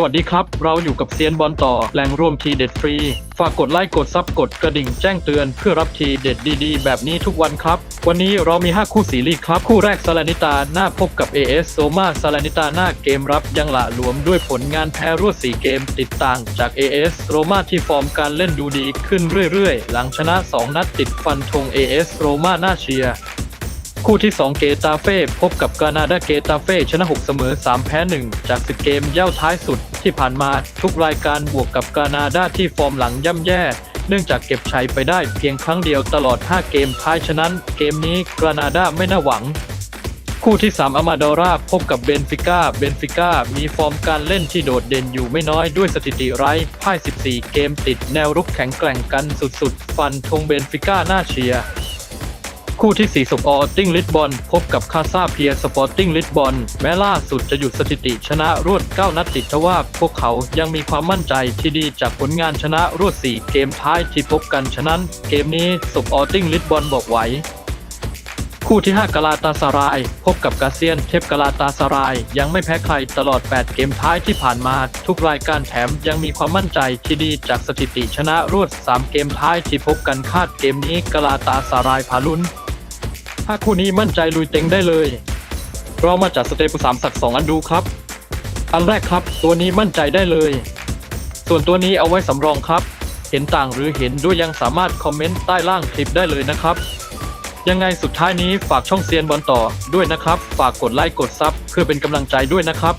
สวัสดีครับ เราอยู่กับเซียนบอลต่อแหล่งรวมทีเด็ดฟรี ฝากกดไลค์กดซับกดกระดิ่งแจ้งเตือนเพื่อรับทีเด็ดดีๆ แบบนี้ทุกวันครับ วันนี้เรามี 5 คู่สีลีกครับ คู่แรกซาลานิตาหน้าพบกับ AS โซมาซาลานิตาหน้าเกมรับยังหละหลวมด้วยผลงานแพ้รวด4เกมติดต่างจาก AS โรมาที่ฟอร์มการเล่นดูดีขึ้นเรื่อยๆ หลังชนะ 2 นัดติดฟันธง AS โรมาหน้าเชียร์คู่ที่ 2 เกตาเฟ่พบกับกานาดาเกตาเฟ่ชนะ 6 เสมอ 3 แพ้ 1 จาก10เกมเย่าท้ายสุด ที่ผ่านมาทุกรายการบวกกับกานาดาที่ฟอร์มหลังย่ำแย่ เนื่องจากเก็บชัยไปได้เพียงครั้งเดียวตลอด 5 เกมท้ายฉะนั้น เกมนี้กานาดาไม่น่าหวัง คู่ที่ 3 อามาดอราพบกับเบนฟิก้าเบนฟิก้ามีฟอร์มการเล่นที่โดดเด่นอยู่ไม่น้อยด้วยสถิติไร้พ่าย 14 เกมติดแนวรุกแข็งแกร่งกันสุดๆ ฟันธงเบนฟิก้าหน้าเชียร์ คู่ที่ 4สปอร์ติ้งลิสบอนพบกับคาซาเพียสปอร์ติ้งลิสบอนแม้ล่าสุดจะหยุดสถิติชนะรวด 9 นัดติดทว่าพวกเขายังมีความมั่นใจที่ดีจากผลงานชนะรวด 4 เกมท้ายที่พบกันฉะนั้น เกมนี้สปอร์ติ้งลิสบอนบอกไหวคู่ที่ 5กาลาตาสาราย พบกับกาเซียนเทพกาลาตาสาราย ยังไม่แพ้ใครตลอด 8 เกมท้ายที่ผ่านมา ทุกรายการแถมยังมีความมั่นใจที่ดีจากสถิติชนะรวด 3 เกมท้ายที่พบกันคาดเกมนี้กาลาตาสารายพาลุน ถ้าคู่นี้มั่นใจลุยเต็งได้เลย เรามาจัดสเตปสามสักสองอันดูครับ อันแรกครับ ตัวนี้มั่นใจได้เลย ส่วนตัวนี้เอาไว้สำรองครับ เห็นต่างหรือเห็นด้วยยังสามารถคอมเมนต์ใต้ล่างคลิปได้เลยนะครับ ยังไงสุดท้ายนี้ฝากช่องเซียนบอลต่อด้วยนะครับ ฝากกดไลค์กดซับเพื่อเป็นกำลังใจด้วยนะครับ